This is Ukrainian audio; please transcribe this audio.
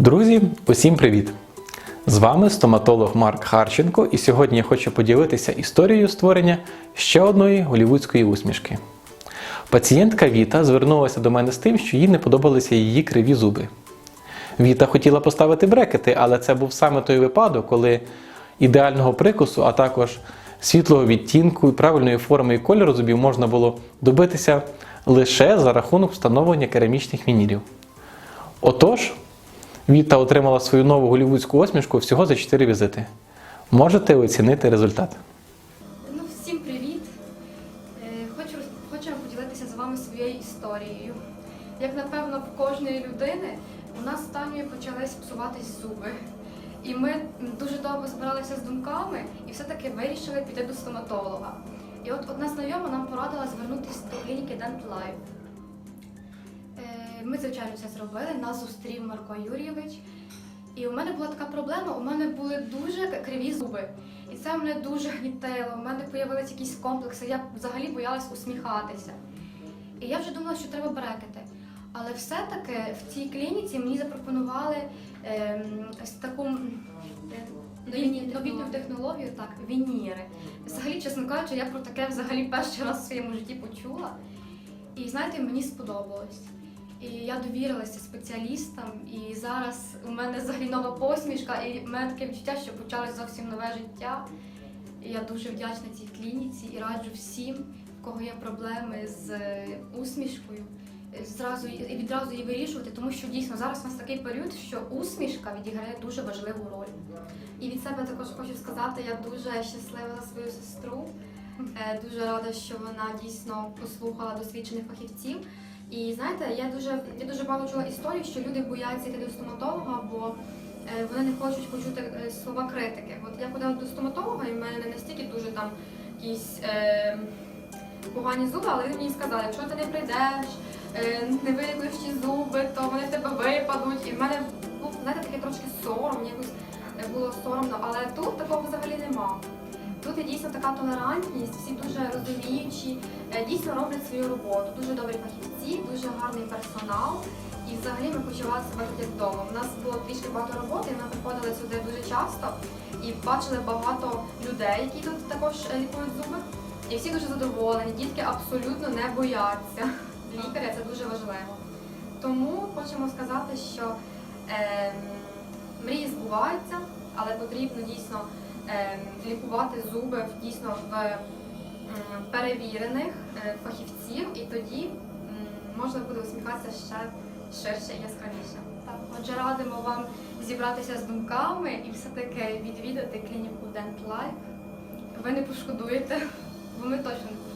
Друзі, усім привіт! З вами стоматолог Марк Харченко, і сьогодні я хочу поділитися історією створення ще одної голівудської усмішки. Пацієнтка Віта звернулася до мене з тим, що їй не подобалися її криві зуби. Віта хотіла поставити брекети, але це був саме той випадок, коли ідеального прикусу, а також світлого відтінку і правильної форми і кольору зубів можна було добитися лише за рахунок встановлення керамічних вінірів. Отож, Віта отримала свою нову голівудську осмішку всього за 4 візити. Можете оцінити результат. Ну, всім привіт! Е, Хочу, хочу поділитися з вами своєю історією. Як напевно в кожної людини, у нас з Танею почались псуватись зуби. І ми дуже довго збиралися з думками і все-таки вирішили піти до стоматолога. І от одна знайома нам порадила звернутися до клініки Dent Life. Е, Ми, звичайно, це зробили. Нас зустрів Марко Юрійович. І у мене була така проблема, у мене були дуже криві зуби. І це мене дуже гнітило. У мене з'явилися якісь комплекси, я взагалі боялась усміхатися. І я вже думала, що треба брекети. Але все-таки в цій клініці мені запропонували ем, ось таку е, новітню, новітню технологію, так, вініри. Взагалі, чесно кажучи, я про таке взагалі перший раз в своєму житті почула. І знаєте, мені сподобалось. І я довірилася спеціалістам, і зараз у мене взагалі нова посмішка, і в мене таке відчуття, що почалось зовсім нове життя. І я дуже вдячна цій клініці і раджу всім, в кого є проблеми з е, усмішкою, зразу і відразу її вирішувати, тому що дійсно зараз у нас такий період, що усмішка відіграє дуже важливу роль. І від себе також хочу сказати, я дуже щаслива за свою сестру. Е, Дуже рада, що вона дійсно послухала досвідчених фахівців. І знаєте, я дуже я дуже багато чула історій, що люди бояться йти до стоматолога, бо е, вони не хочуть почути е, слова критики. От я ходила до стоматолога, і в мене не настільки дуже там якісь е, погані зуби, але він мені сказав, якщо ти не прийдеш, е, не вилікуєш ті зуби, то вони в тебе випадуть. І в мене був знаєте, таке трошки сором, якось е, було соромно, але тут такого. Є дійсно така толерантність, всі дуже розуміючі, е, дійсно роблять свою роботу. Дуже добрі фахівці, дуже гарний персонал. І взагалі ми почували себе тут як вдома. У нас було трішки багато роботи, ми приходили сюди дуже часто і бачили багато людей, які тут також лікують зуби. І всі дуже задоволені, дітки абсолютно не бояться лікаря, це дуже важливо. Тому хочемо сказати, що е, мрії збуваються, але потрібно дійсно лікувати зуби дійсно в перевірених е, фахівців, і тоді можна буде усміхатися ще ширше і яскравіше. Так, отже, радимо вам зібратися з думками і все-таки відвідати клініку Dent Life. Ви не пошкодуєте, бо ми точно не